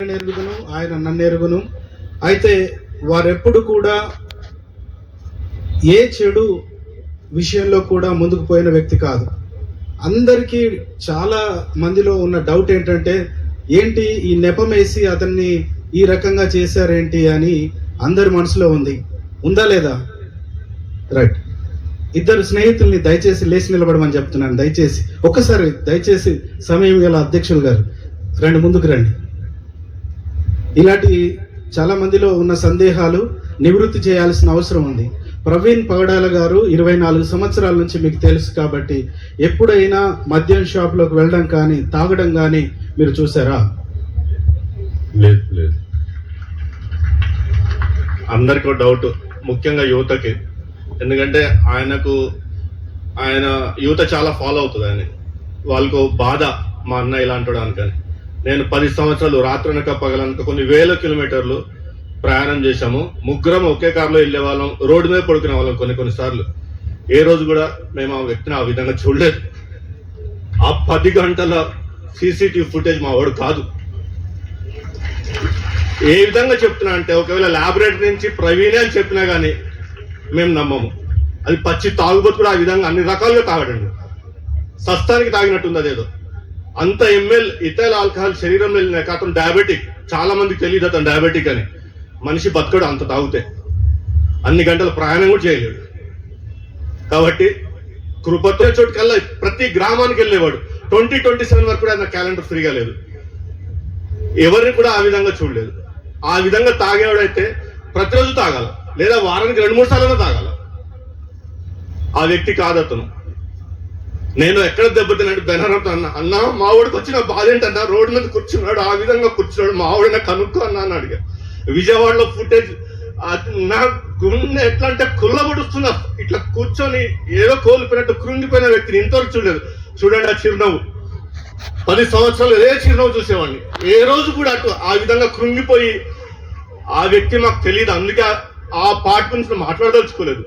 ఎరుగును ఆయన నన్ను ఎరుగును అయితే వారెప్పుడు కూడా ఏ చెడు విషయంలో కూడా ముందుకు పోయిన వ్యక్తి కాదు. అందరికీ చాలా మందిలో ఉన్న డౌట్ ఏంటంటే ఏంటి ఈ నెపం వేసి అతన్ని ఈ రకంగా చేశారేంటి అని అందరి మనసులో ఉంది. ఉందా లేదా? రైట్. ఇద్దరు స్నేహితుల్ని దయచేసి లేచి నిలబడమని చెప్తున్నాను. దయచేసి ఒక్కసారి దయచేసి సమయం గల అధ్యక్షులు గారు రండి ముందుకు రండి. ఇలాంటి చాలా మందిలో ఉన్న సందేహాలు నివృత్తి చేయాల్సిన అవసరం ఉంది. ప్రవీణ్ పగడాల గారు ఇరవై నాలుగు సంవత్సరాల నుంచి మీకు తెలుసు కాబట్టి ఎప్పుడైనా మద్యం షాప్లోకి వెళ్ళడం కానీ తాగడం కానీ మీరు చూసారా? లేదు లేదు. అందరికీ డౌట్ ముఖ్యంగా యువతకి. ఎందుకంటే ఆయనకు ఆయన యువత చాలా ఫాలో అవుతుంది ఆయన వాళ్ళకు బాధ మా అన్న ఇలాంటి అనుకని నేను పది సంవత్సరాలు రాత్రనక పగలనక కొన్ని వేల కిలోమీటర్లు ప్రయాణం చేశాము. ముగ్గురం ఒకే కారులో వెళ్ళే వాళ్ళం రోడ్డు మీద పడుకునే వాళ్ళం కొన్ని కొన్నిసార్లు ఏ రోజు కూడా మేము ఆ వ్యక్తిని ఆ విధంగా చూడలేదు. ఆ పది గంటల సీసీటీవీ ఫుటేజ్ మా వాడు కాదు. ఏ విధంగా చెప్తున్నా అంటే ఒకవేళ ల్యాబొరేటరీ నుంచి ప్రవీణే అని చెప్పినా కానీ మేము నమ్మము. అది పచ్చి తాగుబోతు కూడా ఆ విధంగా అన్ని రకాలుగా తాగడండి. సస్తానికి తాగినట్టుంది అదేదో. అంత ఎంఎల్ ఇథైల్ ఆల్కహాల్ శరీరంలో వెళ్ళినాక అతను డయాబెటిక్ చాలా మందికి తెలియదు అతను డయాబెటిక్ అని. మనిషి బతకడు అంత తాగితే. అన్ని గంటల ప్రయాణం కూడా చేయలేడు. కాబట్టి కృపతో చోటుకల్లా ప్రతి గ్రామానికి వెళ్ళేవాడు. ట్వంటీ ట్వంటీ సెవెన్ వరకు కూడా ఆయన క్యాలెండర్ ఫ్రీగా లేదు. ఎవరిని కూడా ఆ విధంగా చూడలేదు. ఆ విధంగా తాగేవాడైతే ప్రతిరోజు తాగాల. లేదా వారానికి రెండు మూడు సార్లు తాగాల. ఆ వ్యక్తి కాదు అతను నేను ఎక్కడ దెబ్బతిన్నాడు బెనరంతో అన్న. అన్న మావాడికి వచ్చిన బాధ ఏంటన్నా? రోడ్డు మీద కూర్చున్నాడు ఆ విధంగా కూర్చున్నాడు. మా వాడిన కనుక్కో అన్నా అని అడిగా. విజయవాడలో ఫుటేజ్ నా గుండె ఎట్లా అంటే కుల్లబడుస్తున్నా ఇట్లా కూర్చొని ఏదో కోల్పోయినట్టు కృంగిపోయిన వ్యక్తిని ఇంతవరకు చూడలేదు. చూడండి ఆ చిరునవ్వు. పది సంవత్సరాలు ఏ చిరునవ్వు చూసేవాడిని. ఏ రోజు కూడా అటు ఆ విధంగా కృంగిపోయి ఆ వ్యక్తి మాకు తెలియదు అందుకే ఆ- పాట పార్ట్ గురించి మాట్లాడదలుచుకోలేదు.